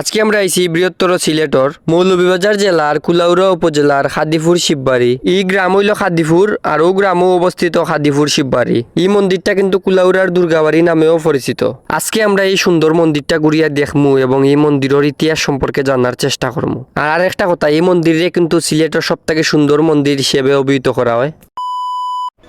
আজকে আমরা আইছি বৃহত্তর সিলেটর মৌলভীবাজার জেলার কুলাউড়া উপজেলার খাদিপুর শিববাড়ি। ই গ্রাম হইল খাদিপুর আর ও গ্রামও অবস্থিত খাদিপুর শিববাড়ি। এই মন্দিরটা কিন্তু কুলাউড়ার দুর্গাবাড়ি নামেও পরিচিত। আজকে আমরা এই সুন্দর মন্দিরটা ঘুরিয়া দেখমু এবং এই মন্দিরের ইতিহাস সম্পর্কে জানার চেষ্টা করব আর আরেকটা কথা, এই মন্দিরে কিন্তু সিলেটের সব থেকে সুন্দর মন্দির হিসেবে অভিহিত করা হয়।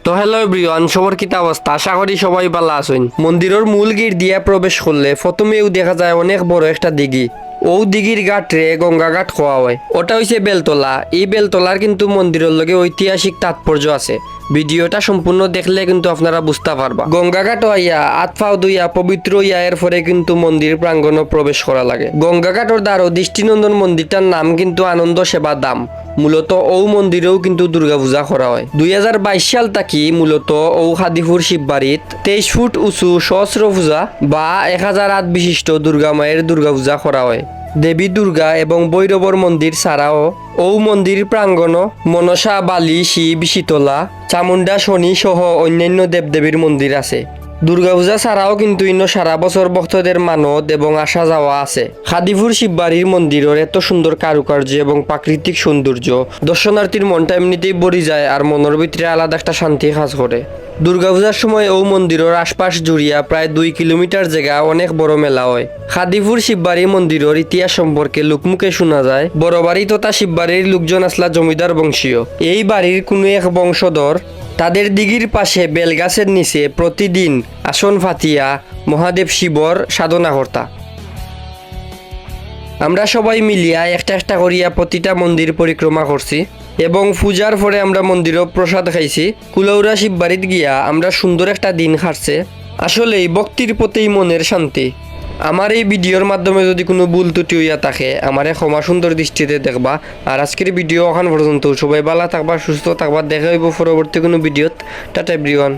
তো হ্যালো এভরিওয়ান সবার কিতা অবস্থা? আশা করি সবাই ভালো আছেন। মন্দিরের মূল গির দিয়া প্রবেশ করলে প্রথমেও দেখা যায় অনেক বড় একটা দিঘি। ও দিঘির ঘাটরে গঙ্গা ঘাট খোয়া হয়। ওটা হইছে বেলতলা। এই বেলতলার কিন্তু মন্দিরের লগে ঐতিহাসিক তাৎপর্য আছে। ভিডিওটা সম্পূর্ণ দেখলে কিন্তু আপনারা বুঝতে পারবা। গঙ্গা ঘাট হইয়া আতফাও দুইয়া, পবিত্র ইয়া এর পরে কিন্তু মন্দির প্রাঙ্গণে প্রবেশ করা লাগে। গঙ্গা ঘাটর দ্বারও দৃষ্টিনন্দন মন্দিরটার নাম কিন্তু আনন্দ সেবা দাম। মূলত ও মন্দিরেও কিন্তু দুর্গাপূজা করা হয়। দুই হাজার বাইশ সাল থাকি মূলত ও খাদিপুর শিববাড়িত তেইশ ফুট উঁচু সহস্র পূজা বা এক হাজার আট বিশিষ্ট দুর্গা মায়ের দুর্গাপূজা করা হয়। দেবী দুর্গা এবং ভৈরবর মন্দির ছাড়াও ঔ মন্দির প্রাঙ্গণ, মনসা, বালি, শিব, শীতলা চামুন্ডা শনি সহ অন্যান্য দেবদেবীর মন্দির আছে। দুর্গাপূজা ছাড়াও কিন্তু ইন্ন সারা বছর ভক্তদের মানত এবং আসা যাওয়া আছে। খাদিপুর শিববাড়ির মন্দিরের এত সুন্দর কারুকার্য এবং প্রাকৃতিক সৌন্দর্য, দর্শনার্থীর মনটা এমনিতেই বড়ি যায় আর মনের ভিতরে আলাদা একটা শান্তি কাজ করে। দুর্গাপূজার সময় ও মন্দিরের আশপাশ জুড়িয়া প্রায় দুই কিলোমিটার জায়গা অনেক বড় মেলা হয়। খাদিপুর শিববাড়ি মন্দিরের ইতিহাস সম্পর্কে লোকমুখে শোনা যায় বড় বাড়ি তথা শিববাড়ির লোকজন আসলা জমিদার বংশীয়। এই বাড়ির কোনো এক বংশধর তাদের দিঘির পাশে বেলগাছের নিচে প্রতিদিন আসন ফাতিয়া মহাদেব শিবর সাধনা কর্তা। আমরা সবাই মিলিয়া একটা একটা করিয়া প্রতিটা মন্দির পরিক্রমা করছি এবং পূজার পরে আমরা মন্দিরও প্রসাদ খাইছি। কুলৌরা শিববাড়িত গিয়া আমরা সুন্দর একটা দিন খাটছে। আসলে ভক্তির প্রতি মনের শান্তি। আমার এই ভিডিওর মাধ্যমে যদি কোনো ভুল ত্রুটি হইয়া থাকে, আমারে ক্ষমা সুন্দর দৃষ্টিতে দেখবা। আর আজকের ভিডিও ওখান পর্যন্ত সবাই ভালো থাকবা, সুস্থ থাকবা। দেখা হইব পরবর্তী কোনো ভিডিওত। Tata everyone